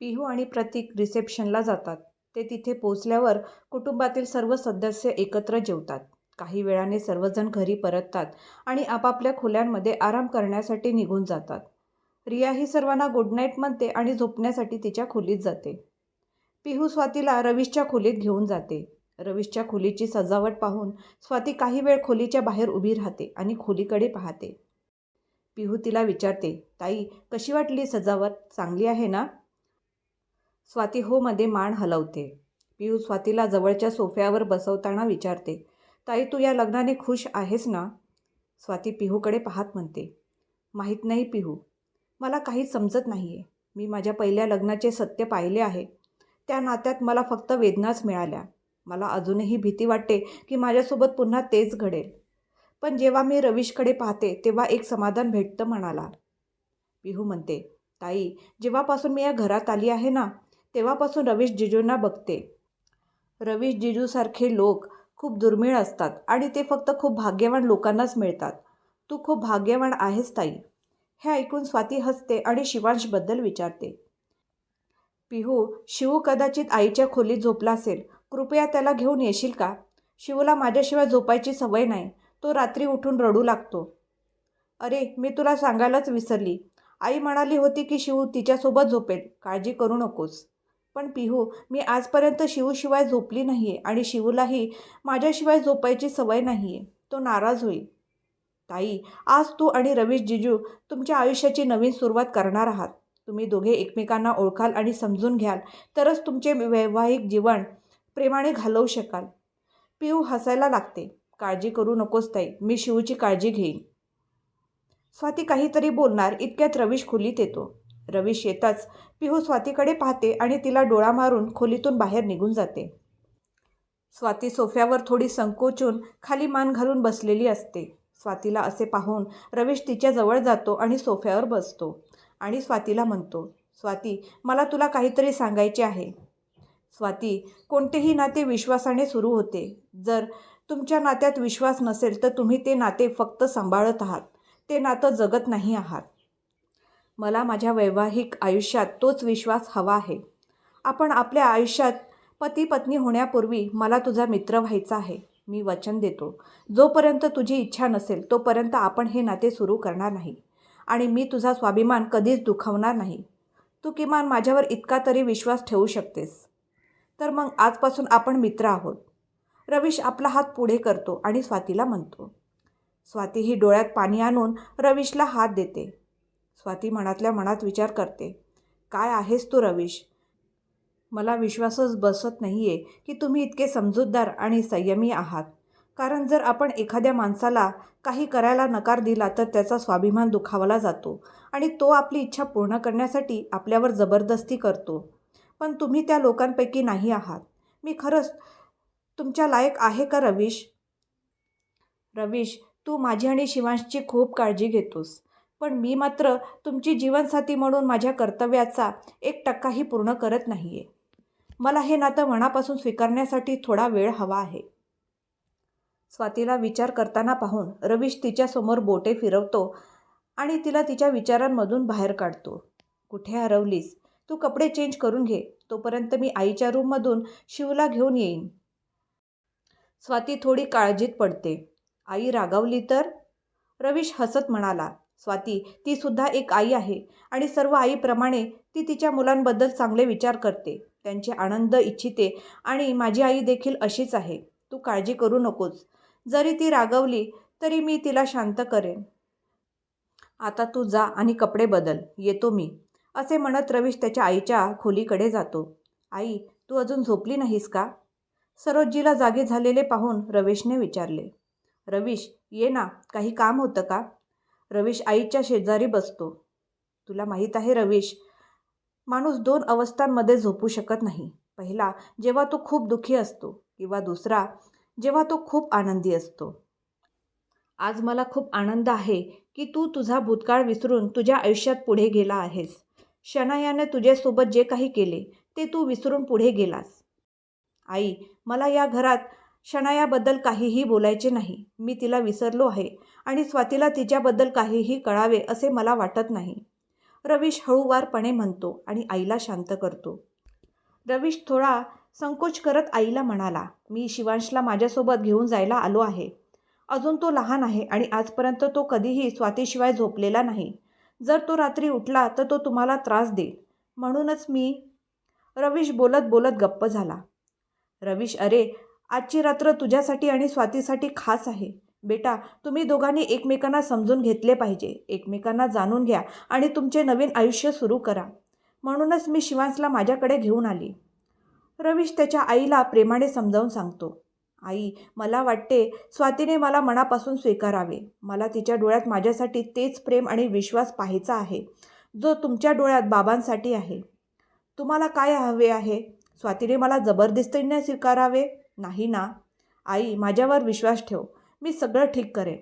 पिहू आणि प्रतीक रिसेप्शनला जातात. ते तिथे पोचल्यावर कुटुंबातील सर्व सदस्य एकत्र जेवतात. काही वेळाने सर्वजण घरी परततात आणि आपापल्या खोल्यांमध्ये आराम करण्यासाठी निघून जातात. रिया ही सर्वांना गुड नाईट म्हणते आणि झोपण्यासाठी तिच्या खोलीत जाते. पिहू स्वातीला रवीशच्या खोलीत घेऊन जाते. रवीशच्या खोलीची सजावट पाहून स्वाती काही वेळ खोलीच्या बाहेर उभी राहते आणि खोलीकडे पाहते. पिहू तिला विचारते ताई कशी वाटली सजावट? चांगली आहे ना? स्वाती हो मध्ये मान हलवते. पिहू स्वातीला जवळच्या सोफ्यावर बसवताना विचारते ताई तू या लग्नाने खुश आहेस ना? स्वाती पिहूकडे पाहत म्हणते माहीत नाही पिहू. मला काहीच समजत नाही आहे मी माझ्या पहिल्या लग्नाचे सत्य पाहिले आहे. त्या नात्यात मला फक्त वेदनाच मिळाल्या. मला अजूनही भीती वाटते की माझ्यासोबत पुन्हा तेच घडेल. पण जेव्हा मी रवीशकडे पाहते तेव्हा एक समाधान भेटतं म्हणाला. पिहू म्हणते ताई जेव्हापासून मी या घरात आली आहे ना तेव्हापासून रवीश जिजूंना बघते. रवीश जिजूसारखे लोक खूप दुर्मिळ असतात आणि ते फक्त खूप भाग्यवान लोकांनाच मिळतात. तू खूप भाग्यवान आहेस ताई. हे ऐकून स्वाती हसते आणि शिवांशबद्दल विचारते. पिहू शिवू कदाचित आईच्या खोलीत झोपला असेल. कृपया त्याला घेऊन येशील का? शिवूला माझ्याशिवाय झोपायची सवय नाही. तो रात्री उठून रडू लागतो. अरे मी तुला सांगायलाच विसरली. आई म्हणाली होती की शिवू तिच्यासोबत झोपेल. काळजी करू नकोस. पण पिहू मी आजपर्यंत शिवूशिवाय झोपली नाही आहे आणि शिवूलाही माझ्याशिवाय झोपायची सवय नाही आहे तो नाराज होईल. ताई आज तू आणि रवीश जिजू तुमच्या आयुष्याची नवीन सुरुवात करणार आहात. तुम्ही दोघे एकमेकांना ओळखाल आणि समजून घ्याल. तरच तुमचे वैवाहिक जीवन प्रेमाने घालवू शकाल. पिऊ हसायला लागते. काळजी करू नकोस ताई. मी शिवूची काळजी घेईन. स्वाती काहीतरी बोलणार. इतक्यात रवीश खोलीत येतो. रवीश येताच पिहू स्वातीकडे पाहते आणि तिला डोळा मारून खोलीतून बाहेर निघून जाते. स्वाती सोफ्यावर थोडी संकोचून खाली मान घालून बसलेली असते. स्वातीला असे पाहून रवीश तिच्याजवळ जातो आणि सोफ्यावर बसतो आणि स्वातीला म्हणतो स्वाती मला तुला काहीतरी सांगायचे आहे. स्वाती कोणतेही नाते विश्वासाने सुरू होते. जर तुमच्या नात्यात विश्वास नसेल तर तुम्ही ते नाते फक्त सांभाळत आहात. ते नातं जगत नाही आहात. मला माझ्या वैवाहिक आयुष्यात तोच विश्वास हवा आहे. आपण आपल्या आयुष्यात पती पत्नी होण्यापूर्वी मला तुझा मित्र व्हायचा आहे. मी वचन देतो. जोपर्यंत तुझी इच्छा नसेल तोपर्यंत आपण हे नाते सुरू करणार नाही. आणि मी तुझा स्वाभिमान कधीच दुखावणार नाही. तू किमान माझ्यावर इतका तरी विश्वास ठेवू शकतेस. तर मग आजपासून आपण मित्र आहोत. रवीश आपला हात पुढे करतो आणि स्वातीला म्हणतो. स्वाती ही डोळ्यात पाणी आणून रवीशला हात देते. स्वाती मनातल्या मनात विचार करते. काय आहेस तू रवीश? मला विश्वासच बसत नाही आहे की तुम्ही इतके समजूतदार आणि संयमी आहात. कारण जर आपण एखाद्या माणसाला काही करायला नकार दिला तर त्याचा स्वाभिमान दुखावला जातो आणि तो आपली इच्छा पूर्ण करण्यासाठी आपल्यावर जबरदस्ती करतो. पण तुम्ही त्या लोकांपैकी नाही आहात. मी खरंच तुमच्या लायक आहे का रवीश? रवीश तू माझी आणि शिवांशची खूप काळजी घेतोस. पण मी मात्र तुमची जीवनसाथी म्हणून माझ्या कर्तव्याचा एक टक्काही पूर्ण करत नाही आहे मला हे नातं मनापासून स्वीकारण्यासाठी थोडा वेळ हवा आहे. स्वातीला विचार करताना पाहून रवीश तिच्यासमोर बोटे फिरवतो आणि तिला तिच्या विचारांमधून बाहेर काढतो. कुठे हरवलीस? तू कपडे चेंज करून घे. तोपर्यंत मी आईच्या रूममधून शिवला घेऊन येईन. स्वाती थोडी काळजीत पडते. आई रागावली तर? रवीश हसत म्हणाला. स्वाती ती सुद्धा एक आई आहे आणि सर्व आईप्रमाणे ती तिच्या मुलांबद्दल चांगले विचार करते. त्यांचे आनंद इच्छिते आणि माझी आई देखील अशीच आहे. तू काळजी करू नकोस. जरी ती रागवली तरी मी तिला शांत करेन. आता तू जा आणि कपडे बदल. येतो मी. असे म्हणत रवीश त्याच्या आईच्या खोलीकडे जातो. आई तू अजून झोपली नाहीस का? सरोजीला जागे झालेले पाहून रवीशने विचारले. रवीश ये ना. काही काम होतं का? रवीश आईच्या शेजारी बसतो. तुला माहीत आहे रवीश माणूस दोन अवस्थांमध्ये झोपू शकत नाही. पहिला जेव्हा तो खूप दुःखी असतो किंवा दुसरा जेव्हा तो खूप आनंदी असतो. आज मला खूप आनंद आहे की तू तुझा भूतकाळ विसरून तुझ्या आयुष्यात पुढे गेला आहेस. शनायाने तुझ्यासोबत जे काही केले ते तू विसरून पुढे गेलास. आई मला या घरात शनायाबद्दल काहीही बोलायचे नाही. मी तिला विसरलो आहे. आणि स्वातीला तिच्याबद्दल काहीही कळावे असे मला वाटत नाही. रवीश हळूवारपणे म्हणतो आणि आईला शांत करतो. रवीश थोडा संकोच करत आईला म्हणाला मी शिवांशला माझ्यासोबत घेऊन जायला आलो आहे. अजून तो लहान आहे आणि आजपर्यंत तो कधीही स्वातीशिवाय झोपलेला नाही. जर तो रात्री उठला तर तो तुम्हाला त्रास देईल. म्हणूनच मी रवीश बोलत बोलत गप्प झाला. रवीश अरे आजची रात्र तुझ्यासाठी आणि स्वातीसाठी खास आहे. बेटा तुम्ही दोघांनी एकमेकांना समजून घेतले पाहिजे. एकमेकांना जाणून घ्या आणि तुमचे नवीन आयुष्य सुरू करा. म्हणूनच मी शिवांसला माझ्याकडे घेऊन आली. रवीश त्याच्या आईला प्रेमाने समजावून सांगतो. आई मला वाटते स्वातीने मला मनापासून स्वीकारावे. मला तिच्या डोळ्यात माझ्यासाठी तेच प्रेम आणि विश्वास पाहायचा आहे जो तुमच्या डोळ्यात बाबांसाठी आहे. तुम्हाला काय हवे आहे? स्वातीने मला जबरदस्तीने स्वीकारावे? नाही ना. आई माझ्यावर विश्वास ठेव. मी सगळं ठीक करेन.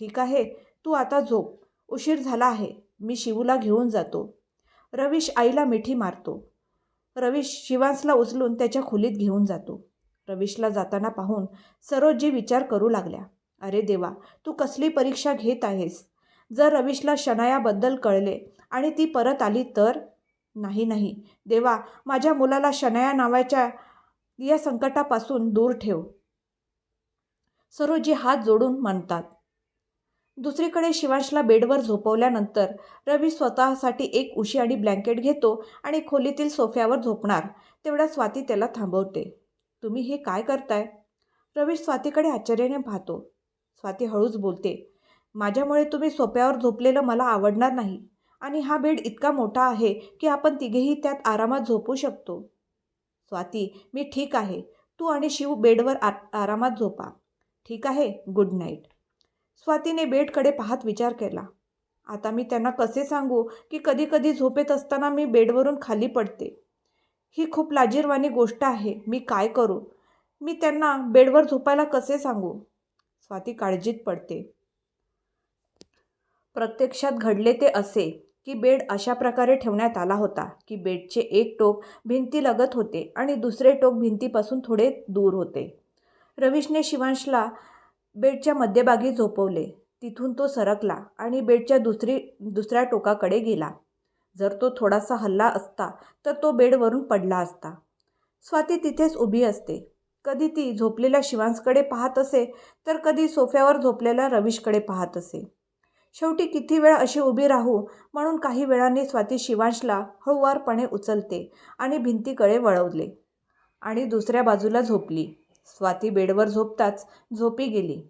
ठीक आहे? तू आता झोप. उशीर झाला आहे. मी शिवूला घेऊन जातो. रवीश आईला मिठी मारतो. रवीश शिवांसला उचलून त्याच्या खोलीत घेऊन जातो. रवीशला जाताना पाहून सरोजी विचार करू लागल्या. अरे देवा तू कसली परीक्षा घेत आहेस? जर रवीशला शनायाबद्दल कळले आणि ती परत आली तर? नाही नाही. देवा माझ्या मुलाला शनाया नावाच्या या संकटापासून दूर ठेव. सरोजी हात जोडून म्हणतात. दुसरीकडे शिवांशला बेडवर झोपवल्यानंतर रवी स्वतःसाठी एक उशी आणि ब्लँकेट घेतो आणि खोलीतील सोफ्यावर झोपणार. तेवढ्या स्वाती त्याला थांबवते. तुम्ही हे काय करताय? रवी स्वातीकडे आश्चर्याने पाहतो. स्वाती हळूच बोलते. माझ्यामुळे तुम्ही सोफ्यावर झोपलेलं मला आवडणार नाही आणि हा बेड इतका मोठा आहे की आपण तिघेही त्यात आरामात झोपू शकतो. स्वाती मी ठीक आहे. तू आणि शिव बेडवर आ आरामात झोपा. ठीक आहे गुड नाईट स्वातीने बेडकडे पाहत विचार केला. आता मी त्यांना कसे सांगू की कधी कधी झोपेत असताना मी बेडवरून खाली पडते? ही खूप लाजीरवाणी गोष्ट आहे मी काय करू? मी त्यांना बेडवर झोपायला कसे सांगू? स्वाती काळजीत पडते. प्रत्यक्षात घडले ते असे की बेड अशा प्रकारे ठेवण्यात आला होता की बेडचे एक टोक भिंतीलगत होते आणि दुसरे टोक भिंतीपासून थोडे दूर होते. रवीशने शिवांशला बेडच्या मध्यभागी झोपवले. तिथून तो सरकला आणि बेडच्या दुसरी दुसऱ्या टोकाकडे गेला. जर तो थोडासा हल्ला असता तर तो बेडवरून पडला असता. स्वाती तिथेच उभी असते. कधी ती झोपलेल्या शिवांशकडे पाहत असे तर कधी सोफ्यावर झोपलेल्या रवीशकडे पाहत असे. शेवटी किती वेळ अशी उभी राहू म्हणून काही वेळाने स्वाती शिवांशला हळुवारपणे उचलते आणि भिंतीकडे वळवले आणि दुसऱ्या बाजूला झोपली. स्वाती बेडवर झोपताच झोपी गेली.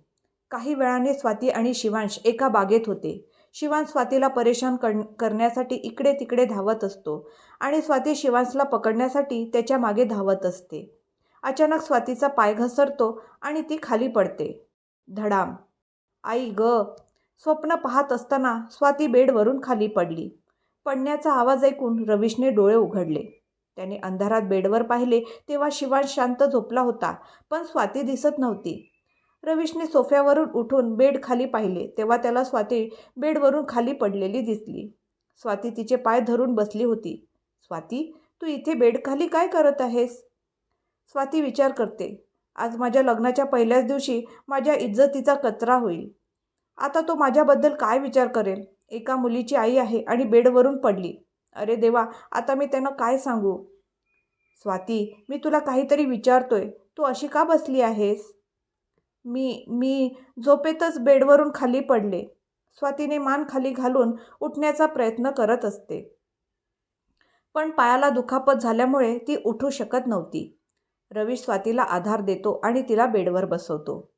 काही वेळाने स्वाती आणि शिवांश एका बागेत होते. शिवांश स्वातीला परेशान कर करण्यासाठी इकडे तिकडे धावत असतो आणि स्वाती शिवांशला पकडण्यासाठी त्याच्यामागे धावत असते. अचानक स्वातीचा पाय घसरतो आणि ती खाली पडते. धडाम. आई ग. स्वप्न पाहत असताना स्वाती बेडवरून खाली पडली. पडण्याचा आवाज ऐकून रवीशने डोळे उघडले. त्याने अंधारात बेडवर पाहिले तेव्हा शिवान शांत झोपला होता पण स्वाती दिसत नव्हती. रवीशने सोफ्यावरून उठून बेड खाली पाहिले तेव्हा त्याला स्वाती बेडवरून खाली पडलेली दिसली. स्वाती तिचे पाय धरून बसली होती. स्वाती तू इथे बेडखाली काय करत आहेस? स्वाती विचार करते. आज माझ्या लग्नाच्या पहिल्याच दिवशी माझ्या इज्जतीचा कचरा होईल. आता तो माझ्याबद्दल काय विचार करेल? एका मुलीची आई आहे आणि बेडवरून पडली. अरे देवा आता मी त्यांना काय सांगू? स्वाती मी तुला काहीतरी विचारतोय. तू अशी का बसली आहेस? मी मी झोपेतच बेडवरून खाली पडले. स्वातीने मान खाली घालून उठण्याचा प्रयत्न करत असते. पण पायाला दुखापत झाल्यामुळे ती उठू शकत नव्हती. रवी स्वातीला आधार देतो आणि तिला बेडवर बसवतो.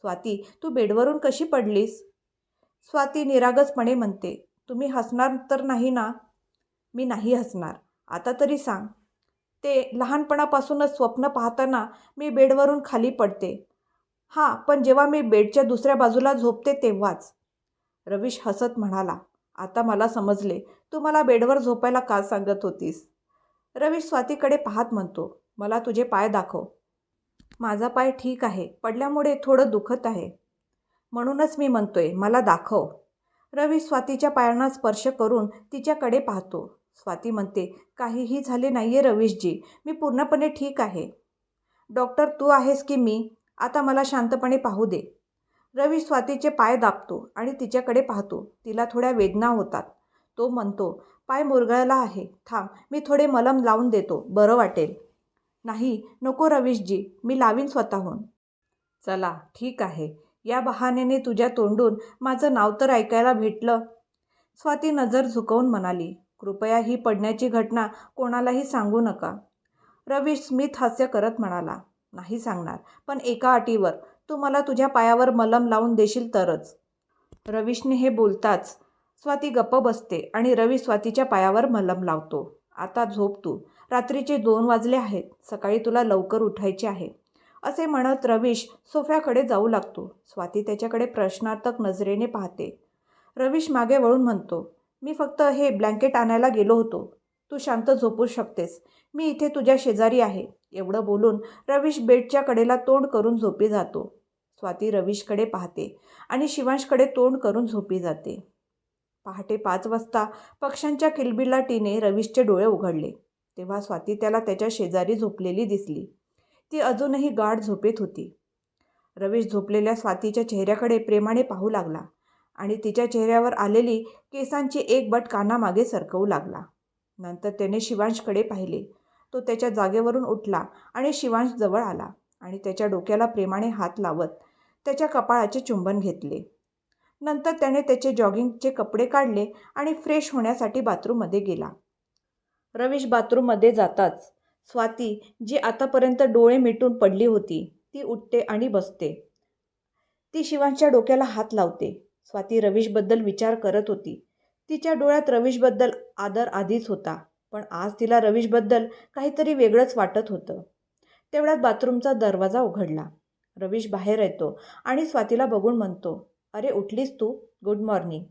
स्वाती तू बेडवरून कशी पडलीस? स्वाती निरागसपणे म्हणते तुम्ही हसणार तर नाही ना? मी नाही हसणार. आता तरी सांग. ते लहानपणापासूनच स्वप्न पाहताना मी बेडवरून खाली पडते. हां पण जेव्हा मी बेडच्या दुसऱ्या बाजूला झोपते तेव्हाच. रवीश हसत म्हणाला आता मला समजले. तू मला बेडवर झोपायला का सांगत होतीस? रवीश स्वातीकडे पाहत म्हणतो मला तुझे पाय दाखव. माझा पाय ठीक आहे पडल्यामुळे थोडं दुखत आहे. म्हणूनच मी म्हणतोय मला दाखव. रवी स्वातीच्या पायांना स्पर्श करून तिच्याकडे पाहतो. स्वाती म्हणते काहीही झाले नाही आहे रवीशजी. मी पूर्णपणे ठीक आहे. डॉक्टर तू आहेस की मी? आता मला शांतपणे पाहू दे. रवीश स्वातीचे पाय दाबतो आणि तिच्याकडे पाहतो. तिला थोड्या वेदना होतात. तो म्हणतो पाय मुरगळला आहे. थांब मी थोडे मलम लावून देतो. बरं वाटेल. नाही नको रवीशजी. मी लावीन स्वतःहून. चला ठीक आहे. या बहाण्याने तुझ्या तोंडून माझं नाव तर ऐकायला भेटलं. स्वाती नजर झुकवून म्हणाली कृपया ही पडण्याची घटना कोणालाही सांगू नका. रवीश स्मित हास्य करत म्हणाला नाही सांगणार पण एका अटीवर. तू मला तुझ्या पायावर मलम लावून देशील तरच. रवीशने हे बोलताच स्वाती गप्प बसते आणि रवी स्वातीच्या पायावर मलम लावतो. आता झोप तू. रात्रीचे दोन वाजले आहेत. सकाळी तुला लवकर उठायचे आहे. असे म्हणत रवीश सोफ्याकडे जाऊ लागतो. स्वाती त्याच्याकडे प्रश्नार्थक नजरेने पाहते. रवीश मागे वळून म्हणतो मी फक्त हे ब्लँकेट आणायला गेलो होतो. तू शांत झोपू शकतेस. मी इथे तुझ्या शेजारी आहे. एवढं बोलून रवीश बेडच्या कडेला तोंड करून झोपी जातो. स्वाती रवीशकडे पाहते आणि शिवांशकडे तोंड करून झोपी जाते. पहाटे पाच वाजता पक्ष्यांच्या किलबिलाटीने रवीशचे डोळे उघडले. तेव्हा स्वाती त्याला त्याच्या शेजारी झोपलेली दिसली. ती अजूनही गाढ झोपेत होती. रवीश झोपलेल्या स्वातीच्या चेहऱ्याकडे प्रेमाने पाहू लागला. आणि तिच्या चेहऱ्यावर आलेली केसांची एक बट कानामागे सरकवू लागला. नंतर त्याने शिवांशकडे पाहिले. तो त्याच्या जागेवरून उठला आणि शिवांश जवळ आला आणि त्याच्या डोक्याला प्रेमाने हात लावत त्याच्या कपाळाचे चुंबन घेतले. नंतर त्याने त्याचे जॉगिंगचे कपडे काढले आणि फ्रेश होण्यासाठी बाथरूममध्ये गेला. रवीश बाथरूममध्ये जाताच. स्वाती जी आतापर्यंत डोळे मिटून पडली होती ती उठते आणि बसते. ती शिवांच्या डोक्याला हात लावते. स्वाती रवीशबद्दल विचार करत होती. तिच्या डोळ्यात रवीशबद्दल आदर आधीच होता पण आज तिला रवीशबद्दल काहीतरी वेगळंच वाटत होतं. तेवढ्यात बाथरूमचा दरवाजा उघडला. रवीश बाहेर येतो आणि स्वातीला बघून म्हणतो अरे उठलीस तू? Good morning.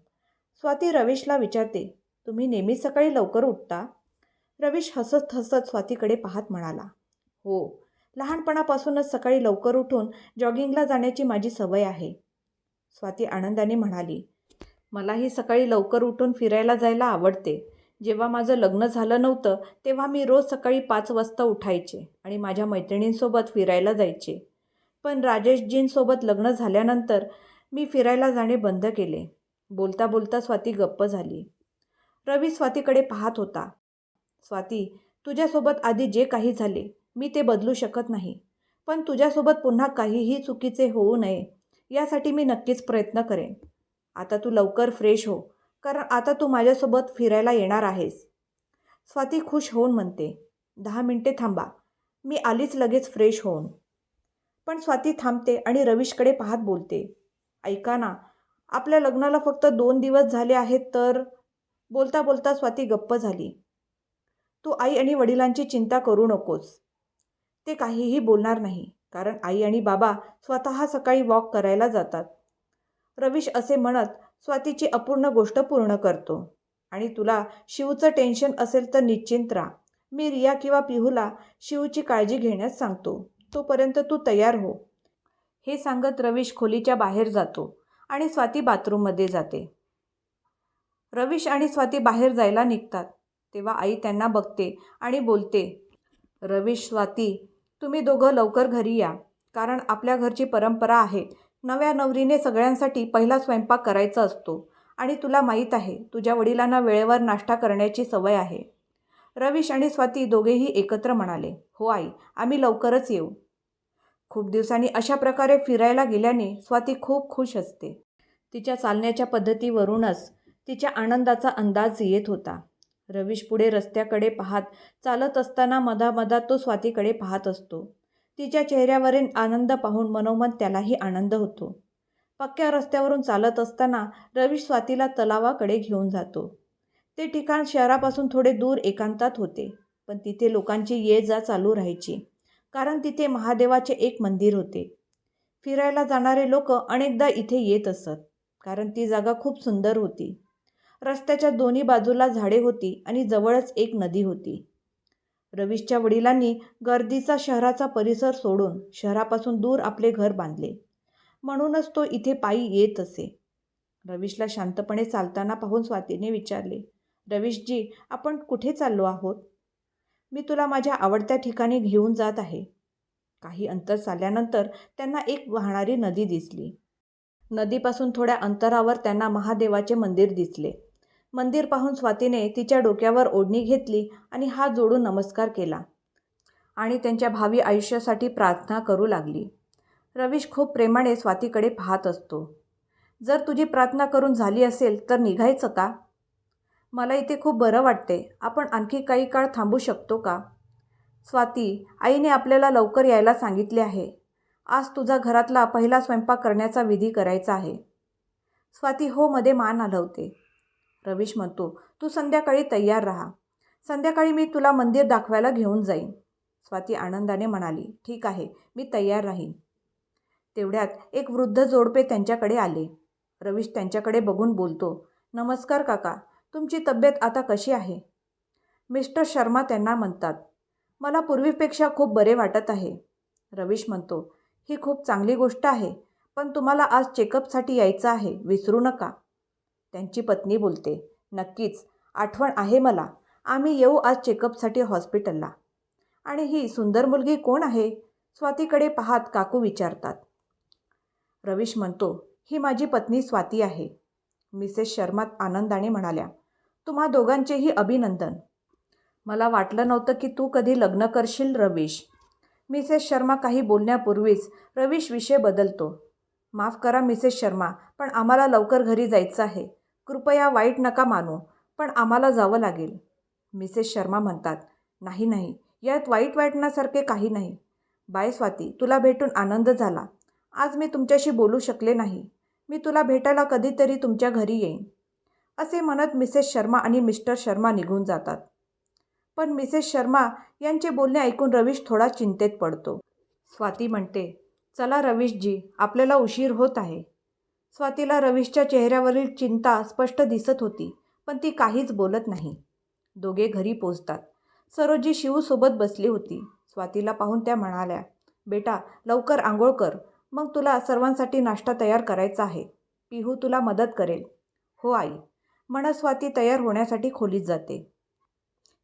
स्वाती रवीशला विचारते तुम्ही नेहमी सकाळी लवकर उठता? रवीश हसत हसत स्वातीकडे पाहत म्हणाला हो. लहानपणापासूनच सकाळी लवकर उठून जॉगिंगला जाण्याची माझी सवय आहे. स्वाती आनंदाने म्हणाली मलाही सकाळी लवकर उठून फिरायला जायला आवडते. जेव्हा माझं लग्न झालं नव्हतं तेव्हा मी रोज सकाळी पाच वाजता उठायचे आणि माझ्या मैत्रिणींसोबत फिरायला जायचे. पण राजेशजींसोबत लग्न झाल्यानंतर मी फिरायला जाणे बंद केले. बोलता बोलता स्वाती गप्प झाली. रवी स्वातीकडे पाहत होता. स्वाती तुझ्यासोबत आधी जे काही झाले मी ते बदलू शकत नाही. पण तुझ्यासोबत पुन्हा काहीही चुकीचे होऊ नये. यासाठी मी नक्कीच प्रयत्न करेन. आता तू लवकर फ्रेश हो कारण आता तू माझ्यासोबत फिरायला येणार आहेस. स्वाती खुश होऊन म्हणते दहा मिनटे थांबा मी आलीच लगेच फ्रेश होऊन. पण स्वाती थांबते आणि रवीशकडे पाहत बोलते ऐका ना आपल्या लग्नाला फक्त दोन दिवस झाले आहेत तर? बोलता बोलता स्वाती गप्प झाली तू आई आणि वडिलांची चिंता करू नकोस. ते काहीही बोलणार नाही. कारण आई आणि बाबा स्वतः सकाळी वॉक करायला जातात. रवीश असे म्हणत स्वातीची अपूर्ण गोष्ट पूर्ण करतो. आणि तुला शिवचं टेन्शन असेल तर निश्चिंत राहा. मी रिया किंवा पिहूला शिवची काळजी घेण्यास सांगतो. तोपर्यंत तू तयार हो. हे सांगत रवीश खोलीच्या बाहेर जातो आणि स्वाती बाथरूममध्ये जाते. रवीश आणि स्वाती बाहेर जायला निघतात. तेव्हा आई त्यांना बघते आणि बोलते रवीश स्वाती तुम्ही दोघं लवकर घरी या कारण आपल्या घरची परंपरा आहे. नव्या नवरीने सगळ्यांसाठी पहिला स्वयंपाक करायचा असतो. आणि तुला माहीत आहे तुझ्या वडिलांना वेळेवर नाश्ता करण्याची सवय आहे. रवीश आणि स्वाती दोघेही एकत्र म्हणाले हो आई आम्ही लवकरच येऊ. खूप दिवसांनी अशा प्रकारे फिरायला गेल्याने स्वाती खूप खुश असते. तिच्या चालण्याच्या पद्धतीवरूनच तिच्या आनंदाचा अंदाज येत होता. रवीश पुढे रस्त्याकडे पाहत चालत असताना मधामधात तो स्वातीकडे पाहत असतो. तिच्या चेहऱ्यावरील आनंद पाहून मनोमन त्यालाही आनंद होतो. पक्क्या रस्त्यावरून चालत असताना रवीश स्वातीला तलावाकडे घेऊन जातो. ते ठिकाण शहरापासून थोडे दूर एकांतात होते पण तिथे लोकांची ये जा चालू राहायची कारण तिथे महादेवाचे एक मंदिर होते. फिरायला जाणारे लोक अनेकदा इथे येत असत कारण ती जागा खूप सुंदर होती. रस्त्याच्या दोन्ही बाजूला झाडे होती आणि जवळच एक नदी होती. रवीशच्या वडिलांनी गर्दीचा शहराचा परिसर सोडून शहरापासून दूर आपले घर बांधले. म्हणूनच तो इथे पायी येत असे. रवीशला शांतपणे चालताना पाहून स्वातीने विचारले रवीशजी आपण कुठे चाललो आहोत? मी तुला माझ्या आवडत्या ठिकाणी घेऊन जात आहे. काही अंतर चालल्यानंतर त्यांना एक वाहणारी नदी दिसली. नदीपासून थोड्या अंतरावर त्यांना महादेवाचे मंदिर दिसले. मंदिर पाहून स्वातीने तिच्या डोक्यावर ओढणी घेतली आणि हात जोडून नमस्कार केला आणि त्यांच्या भावी आयुष्यासाठी प्रार्थना करू लागली. रवीश खूप प्रेमाने स्वातीकडे पाहत असतो. जर तुझी प्रार्थना करून झाली असेल तर निघायचं का? मला इथे खूप बरं वाटते. आपण आणखी काही काळ थांबू शकतो का? स्वाती आईने आपल्याला लवकर यायला सांगितले आहे. आज तुझा घरातला पहिला स्वयंपाक करण्याचा विधी करायचा आहे. स्वाती हो मध्ये मान हलवते. रवीश म्हणतो. तू संध्याकाळी तयार राहा. संध्याकाळी मी तुला मंदिर दाखवायला घेऊन जाईन. स्वाती आनंदाने म्हणाली ठीक आहे मी तयार राहीन. तेवढ्यात एक वृद्ध जोडपे त्यांच्याकडे आले. रवीश त्यांच्याकडे बघून बोलतो नमस्कार काका तुमची तब्येत आता कशी आहे? मिस्टर शर्मा त्यांना म्हणतात मला पूर्वीपेक्षा खूप बरे वाटत आहे. रवीश म्हणतो ही खूप चांगली गोष्ट आहे पण तुम्हाला आज चेकअपसाठी यायचं आहे विसरू नका. त्यांची पत्नी बोलते नक्कीच आठवण आहे मला. आम्ही येऊ आज चेकअपसाठी हॉस्पिटलला. आणि ही सुंदर मुलगी कोण आहे स्वातीकडे पाहात काकू विचारतात. रवीश म्हणतो ही माझी पत्नी स्वाती आहे मिसेस शर्मा आनंदाने म्हणाल्या तुम्हा दोघांचेही अभिनंदन. मला वाटलं नव्हतं की तू कधी लग्न करशील रवीश मिसेस शर्मा काही बोलण्यापूर्वीच रवीश विषय बदलतो. माफ करा मिसेस शर्मा पण आम्हाला लवकर घरी जायचं आहे. कृपया वाईट नका मानू पण आम्हाला जावं लागेल. मिसेस शर्मा म्हणतात नाही नाही यात वाईट वाटण्यासारखे काही नाही. बाय स्वाती तुला भेटून आनंद झाला. आज मी तुमच्याशी बोलू शकले नाही. मी तुला भेटायला कधीतरी तुमच्या घरी येईन. असे म्हणत मिसेस शर्मा आणि मिस्टर शर्मा निघून जातात. पण मिसेस शर्मा यांचे बोलणे ऐकून रवीश थोडा चिंतेत पडतो. स्वाती म्हणते चला रवीशजी आपल्याला उशीर होत आहे. स्वातीला रवीशच्या चेहऱ्यावरील चिंता स्पष्ट दिसत होती पण ती काहीच बोलत नाही. दोघे घरी पोचतात. सरोजी शिवसोबत बसली होती. स्वातीला पाहून त्या म्हणाल्या बेटा लवकर आंघोळ कर. मग तुला सर्वांसाठी नाश्ता तयार करायचा आहे. पिहू तुला मदत करेल. हो आई. म्हणत स्वाती तयार होण्यासाठी खोलीत जाते.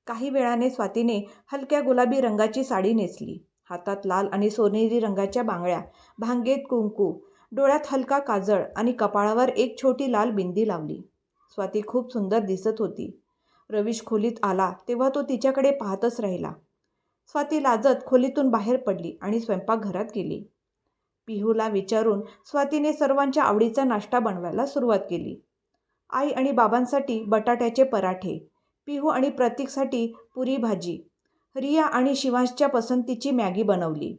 काही वेळाने स्वातीने हलक्या गुलाबी रंगाची साडी नेसली. हातात लाल आणि सोनेरी रंगाच्या बांगड्या भांगेत कुंकू डोळ्यात हलका काजळ आणि कपाळावर एक छोटी लाल बिंदी लावली. स्वाती खूप सुंदर दिसत होती. रवीश खोलीत आला तेव्हा तो तिच्याकडे पाहतच राहिला. स्वाती लाजत खोलीतून बाहेर पडली आणि स्वयंपाकघरात गेली. पिहूला विचारून स्वातीने सर्वांच्या आवडीचा नाश्ता बनवायला सुरुवात केली. आई आणि बाबांसाठी बटाट्याचे पराठे पिहू आणि प्रतीकसाठी पुरी भाजी रिया आणि शिवांशच्या पसंतीची मॅगी बनवली.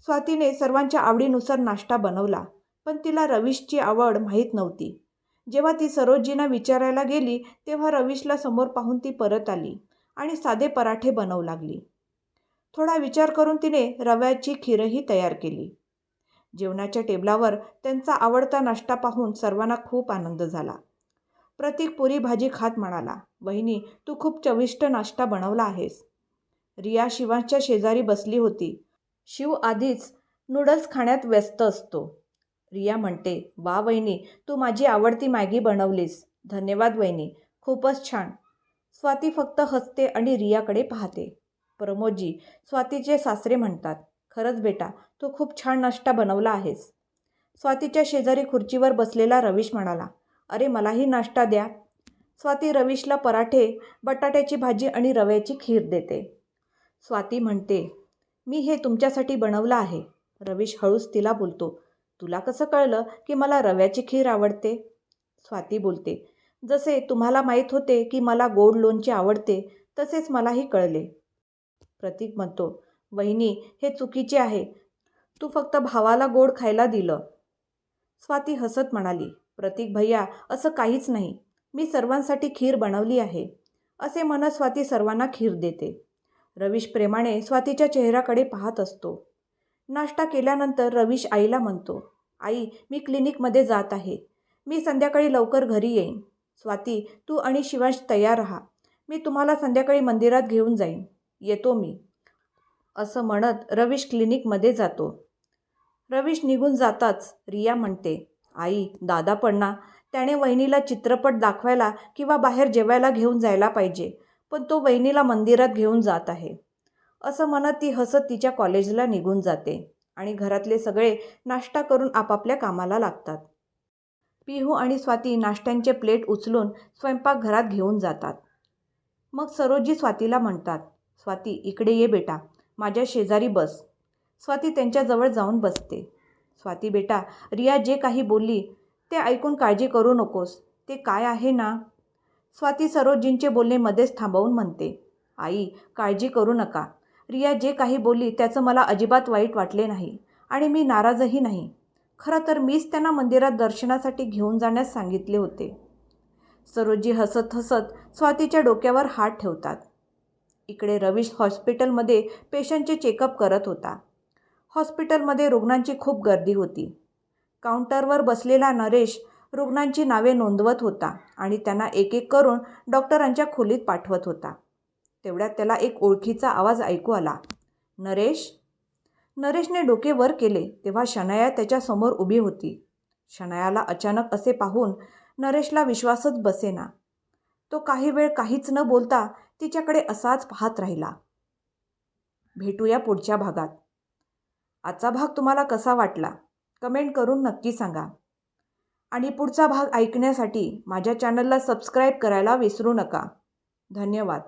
स्वातीने सर्वांच्या आवडीनुसार नाश्ता बनवला पण तिला रवीशची आवड माहीत नव्हती. जेव्हा ती सरोजींना विचारायला गेली तेव्हा रवीशला समोर पाहून ती परत आली आणि साधे पराठे बनवू लागली. थोडा विचार करून तिने रव्याची खीरही तयार केली. जेवणाच्या टेबलावर त्यांचा आवडता नाश्ता पाहून सर्वांना खूप आनंद झाला. प्रतीक पुरी भाजी खात म्हणाला वहिनी तू खूप चविष्ट नाश्ता बनवला आहेस. रिया शिवांच्या शेजारी बसली होती. शिव आधीच नूडल्स खाण्यात व्यस्त असतो. रिया म्हणते वा वहिनी तू माझी आवडती मॅगी बनवलीस. धन्यवाद वहिनी खूपच छान. स्वाती फक्त हसते आणि रियाकडे पाहते. प्रमोदजी स्वातीचे सासरे म्हणतात खरंच बेटा तू खूप छान नाश्ता बनवला आहेस. स्वातीच्या शेजारी खुर्चीवर बसलेला रवीश म्हणाला अरे मलाही नाश्ता द्या. स्वाती रवीशला पराठे बटाट्याची भाजी आणि रव्याची खीर देते. स्वाती म्हणते मी हे तुमच्यासाठी बनवलं आहे. रवीश हळूच तिला बोलतो तुला कसं कळलं की मला रव्याची खीर आवडते? स्वाती बोलते जसे तुम्हाला माहीत होते की मला गोड लोणचे आवडते तसेच मलाही कळले. प्रतीक म्हणतो वहिनी हे चुकीचे आहे. तू फक्त भावाला गोड खायला दिलं. स्वाती हसत म्हणाली प्रतीक भैया असं काहीच नाही. मी सर्वांसाठी खीर बनवली आहे. असे म्हणत स्वाती सर्वांना खीर देते. रवीश प्रेमाने स्वातीच्या चेहऱ्याकडे पाहत असतो. नाश्ता केल्यानंतर रवीश आईला म्हणतो आई मी क्लिनिकमध्ये जात आहे. मी संध्याकाळी लवकर घरी येईन. स्वाती तू आणि शिवांश तयार राहा. मी तुम्हाला संध्याकाळी मंदिरात घेऊन जाईन. येतो मी. असं म्हणत रवीश क्लिनिकमध्ये जातो. रवीश निघून जाताच रिया म्हणते आई दादा पण ना. त्याने वहिनीला चित्रपट दाखवायला किंवा बाहेर जेवायला घेऊन जायला पाहिजे. पण तो वहिनीला मंदिरात घेऊन जात आहे. असं म्हणत ती हसत तिच्या कॉलेजला निघून जाते आणि घरातले सगळे नाश्ता करून आपापल्या कामाला लागतात. पिहू आणि स्वाती नाश्त्यांचे प्लेट उचलून स्वयंपाकघरात घेऊन जातात. मग सरोजी स्वातीला म्हणतात स्वाती इकडे ये बेटा माझ्या शेजारी बस. स्वाती त्यांच्याजवळ जाऊन बसते. स्वाती बेटा रिया जे काही बोलली ते ऐकून काळजी करू नकोस. ते काय आहे ना? स्वाती सरोजींचे बोलणे मध्येच थांबवून म्हणते आई काळजी करू नका. रिया जे काही बोलली त्याचं मला अजिबात वाईट वाटले नाही आणि मी नाराजही नाही. खरं तर मीच त्यांना मंदिरात दर्शनासाठी घेऊन जाण्यास सांगितले होते. सरोजी हसत हसत स्वातीच्या डोक्यावर हात ठेवतात. इकडे रवीश हॉस्पिटलमध्ये पेशंटचे चेकअप करत होता. हॉस्पिटलमध्ये रुग्णांची खूप गर्दी होती. काउंटरवर बसलेला नरेश रुग्णांची नावे नोंदवत होता आणि त्यांना एक एक करून डॉक्टरांच्या खोलीत पाठवत होता. तेवढ्यात त्याला एक ओळखीचा आवाज ऐकू आला. नरेश? नरेशने डोके वर केले तेव्हा शनाया त्याच्यासमोर उभी होती. शनायाला अचानक असे पाहून नरेशला विश्वासच बसेना. तो काही वेळ काहीच न बोलता तिच्याकडे असाच पाहत राहिला. भेटूया पुढच्या भागात. आजचा भाग तुम्हाला कसा वाटला? कमेंट करून नक्की सांगा. आणि पुढचा भाग ऐकण्यासाठी माझ्या चॅनलला सबस्क्राईब करायला विसरू नका. धन्यवाद.